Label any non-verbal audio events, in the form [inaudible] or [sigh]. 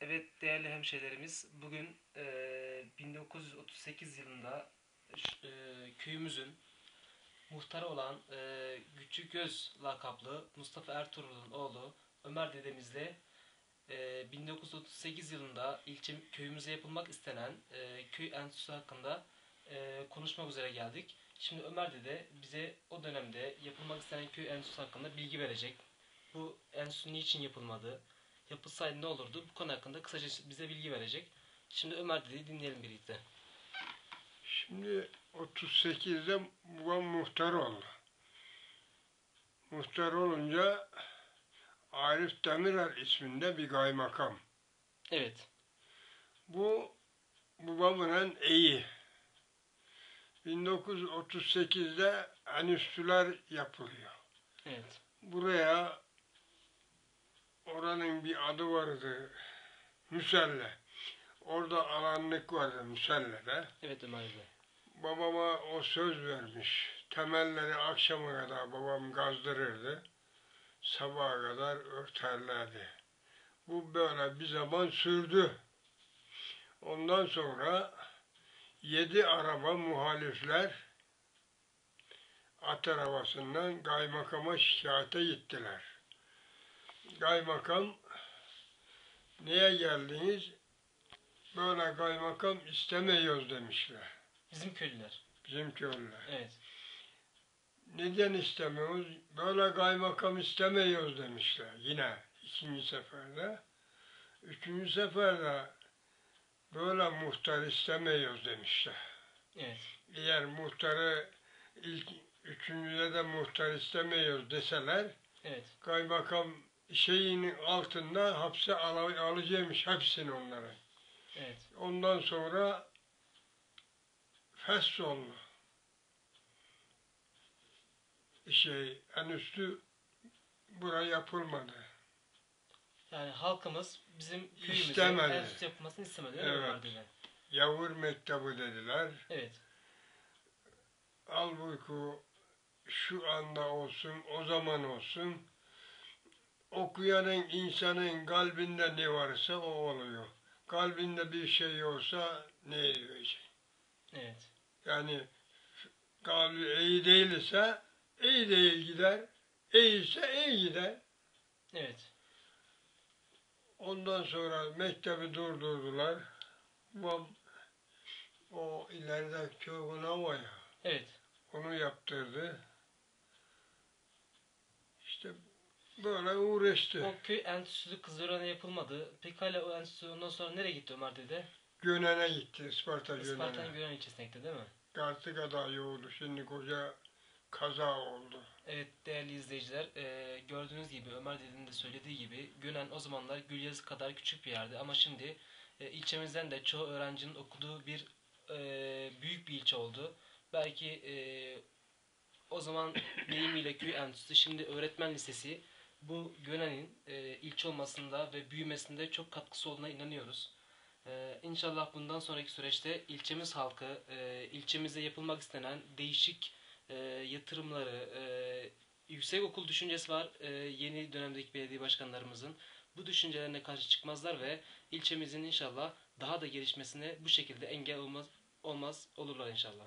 Evet değerli hemşehrilerimiz bugün eee, 1938 yılında eee, köyümüzün muhtarı olan eee Küçük Göz lakaplı Mustafa Ertuğrul'un oğlu Ömer dedemizle eee, 1938 yılında ilçe köyümüze yapılmak istenen eee, köy enstitüsü hakkında eee, konuşmak üzere geldik. Şimdi Ömer dede bize o dönemde yapılmak istenen köy enstitüsü hakkında bilgi verecek. Bu enstitü niçin yapılmadı? Yapılsaydı ne olurdu? Bu konu hakkında kısaca bize bilgi verecek. Şimdi Ömer dedi dinleyelim birlikte. Şimdi 38'de babam muhtar oldu. Muhtar olunca Arif Demirer isminde bir kaymakam. Evet. Bu babamın iyi. 1938'de enstitüler yapılıyor. Evet. Buraya oranın bir adı vardı. Müselle. Orada alanlık vardı Müselle'de. Evet Ömer. Babama o söz vermiş. Temelleri akşama kadar babam gazdırırdı. Sabaha kadar örterlerdi. Bu böyle bir zaman sürdü. Ondan sonra yedi araba muhalifler at arabasından kaymakama şikayete gittiler. Kaymakam niye geldiniz? Böyle kaymakam istemiyoruz demişler. Bizim köylüler. Bizim köylüler. Evet. Neden istemiyoruz? Böyle kaymakam istemiyoruz demişler yine ikinci seferde. Üçüncü seferde böyle muhtar istemiyoruz demişler. Evet. Eğer muhtarı ilk üçüncüde de muhtar istemiyoruz deseler Evet. kaymakam şeyinin altında hapse al alacakmış hepsini onları. Evet. Ondan sonra fes oldu. Şey, en üstü buraya yapılmadı. Yani halkımız bizim köyümüze İstemedi. enstitü yapılmasını istemedi. Öyle Evet. Dede? Yavur mektebi dediler. Evet. Halbuki şu anda olsun, o zaman olsun, okuyanın insanın kalbinde ne varsa o oluyor. Kalbinde bir şey olsa ne diyecek? Evet. Yani kalbi iyi değilse iyi değil gider, iyiyse iyi gider. Evet. Ondan sonra mektebi durdurdular. Babam o ileride konağı var ya, Evet. onu yaptırdı. İşte böyle uğraştı. O köy enstitüsü Kızılören'e yapılmadı. Pekala o enstitü ondan sonra nereye gitti Ömer dede? Gönen'e gitti, Isparta Isparta'nın Gönen'e. Gören ilçesine gitti değil mi? Artık aday oldu. Şimdi koca kaza oldu. Evet değerli izleyiciler e, gördüğünüz gibi Ömer dedenin de söylediği gibi Gönen o zamanlar Gülyazı kadar küçük bir yerdi ama şimdi e, ilçemizden de çoğu öğrencinin okuduğu bir e, büyük bir ilçe oldu. Belki e, o zaman [coughs] deyimiyle köy enstitüsü şimdi öğretmen lisesi bu Gönen'in e, ilçe olmasında ve büyümesinde çok katkısı olduğuna inanıyoruz. E, İnşallah bundan sonraki süreçte ilçemiz halkı, e, ilçemizde yapılmak istenen değişik e, yatırımları, e, yüksek okul düşüncesi var e, yeni dönemdeki belediye başkanlarımızın. Bu düşüncelerine karşı çıkmazlar ve ilçemizin inşallah daha da gelişmesine bu şekilde engel olmaz olmaz olurlar inşallah.